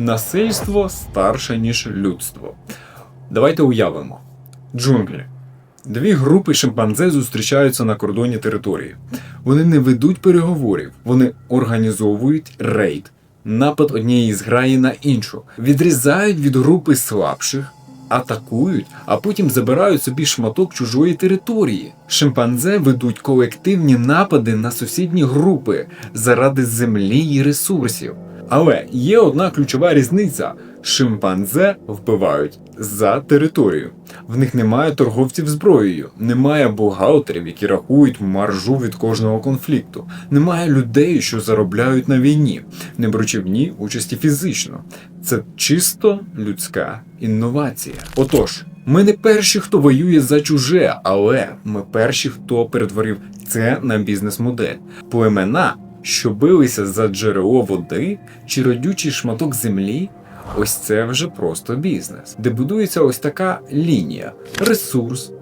Насильство старше, ніж людство. Давайте уявимо. Джунглі. Дві групи шимпанзе зустрічаються на кордоні території. Вони не ведуть переговорів, вони організовують рейд, напад однієї зграї на іншу, відрізають від групи слабших, атакують, а потім забирають собі шматок чужої території. Шимпанзе ведуть колективні напади на сусідні групи заради землі і ресурсів. Але є одна ключова різниця: шимпанзе вбивають за територію. В них немає торговців зброєю, немає бухгалтерів, які рахують маржу від кожного конфлікту, немає людей, що заробляють на війні, не беручи в ній участі фізично. Це чисто людська інновація. Отож, ми не перші, хто воює за чуже, але ми перші, хто перетворив це на бізнес-модель. Племена, що билися за джерело води чи родючий шматок землі. Ось це вже просто бізнес, де будується ось така лінія: ресурс,